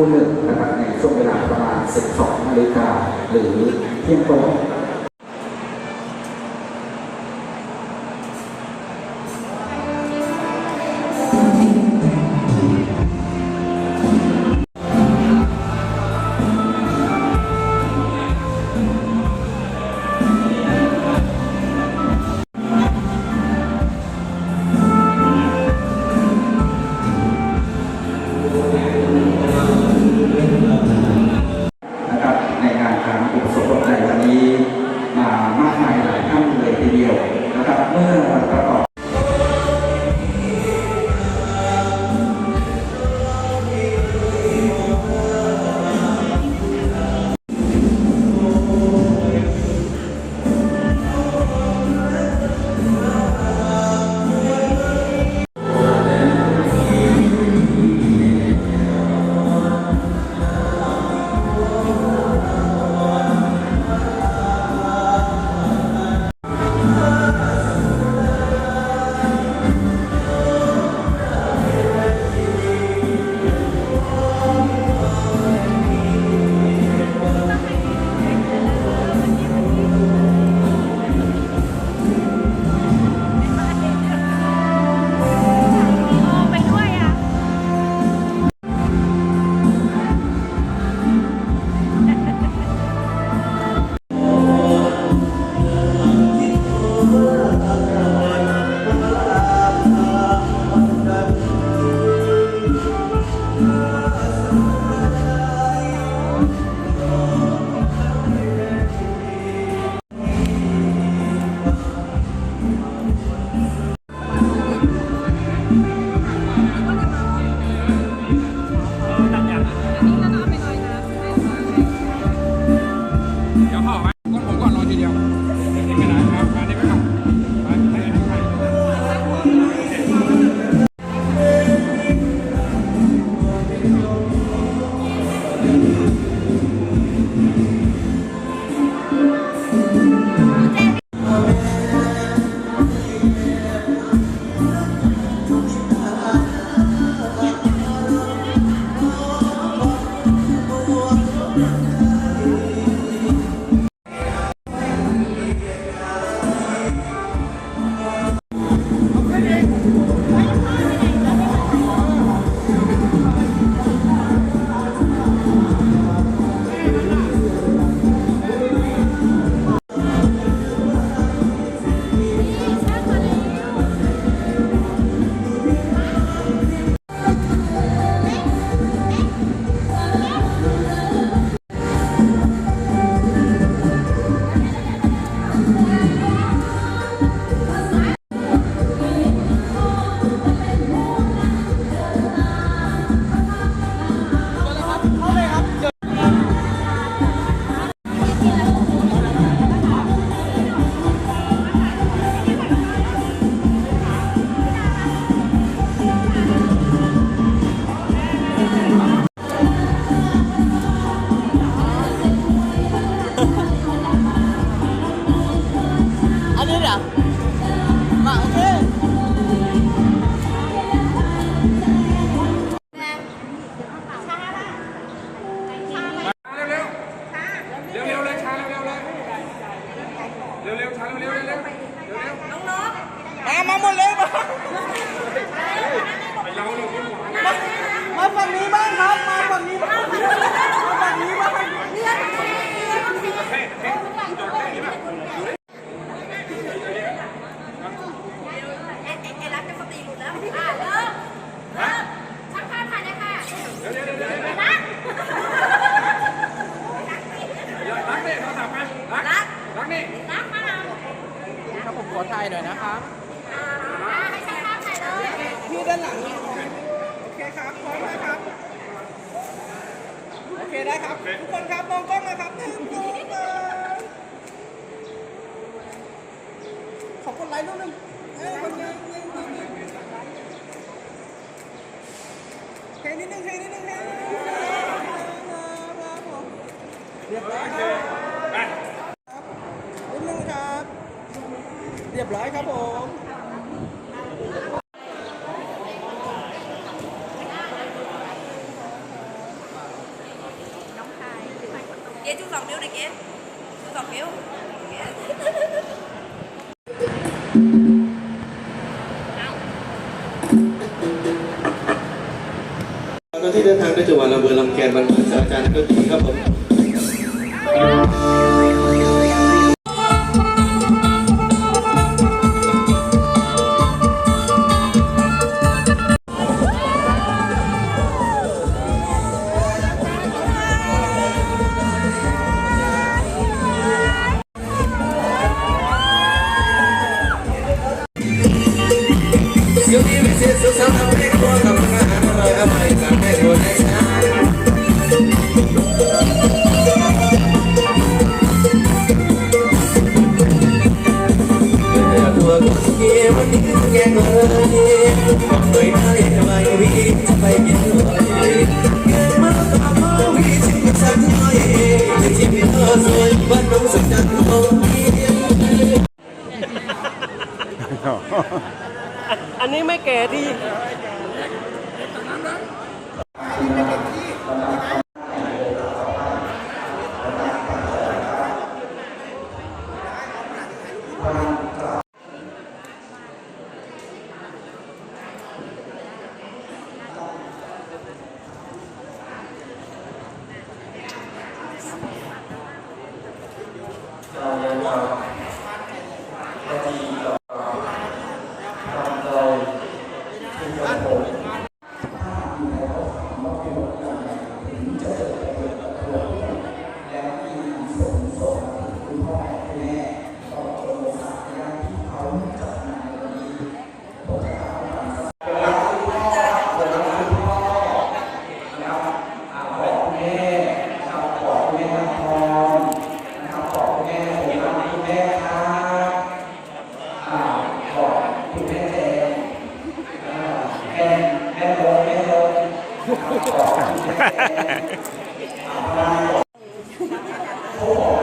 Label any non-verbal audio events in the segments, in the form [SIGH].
คู่หนึ่งนะครับในช่วงเวลาประมาณ 12นาฬิกาหรือเที่ยงตรง ไปนิดนึงครับ เรียบร้อยครับผม Oh. [LAUGHS]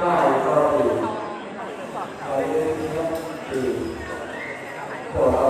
ได้ก็ดีไปเรื่อยๆดีโปรด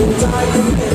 die